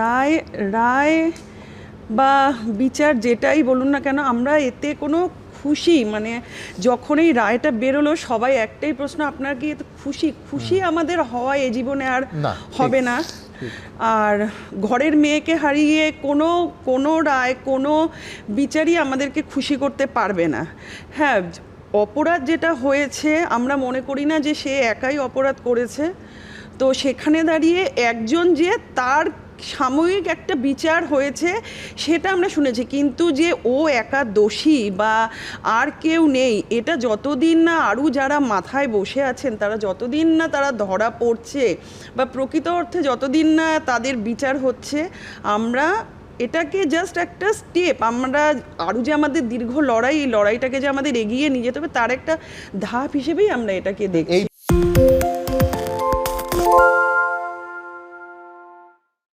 রায় রায় বা বিচার যেটাই বলুন না কেন আমরা এতে কোনো খুশি মানে যখন এই রায়টা বেরোলো সবাই একটাই প্রশ্ন আপনার কি এতে খুশি? খুশি আমাদের হওয়া এ জীবনে আর হবে না। আর ঘরের মেয়েকে হারিয়ে কোনো কোনো রায় কোনো বিচারই আমাদেরকে খুশি করতে পারবে না। হ্যাঁ অপরাধ যেটা হয়েছে আমরা মনে করি না যে সে একাই অপরাধ করেছে। তো সেখানে দাঁড়িয়ে একজন যে তার সাময়িক একটা বিচার হয়েছে, সেটা আমরা শুনেছি। কিন্তু যে ও একা দোষী বা আর কেউ নেই, এটা যতদিন না আরও যারা মাথায় বসে আছেন, তারা যতদিন না তারা ধরা পড়ছে বা প্রকৃত অর্থে যতদিন না তাদের বিচার হচ্ছে, আমরা এটাকে জাস্ট একটা স্টেপ আমরা আরও যে আমাদের দীর্ঘ লড়াই, এই লড়াইটাকে যে আমাদের এগিয়ে নিয়ে যেতে হবে, তার একটা ধাপ হিসেবেই আমরা এটাকে দেখি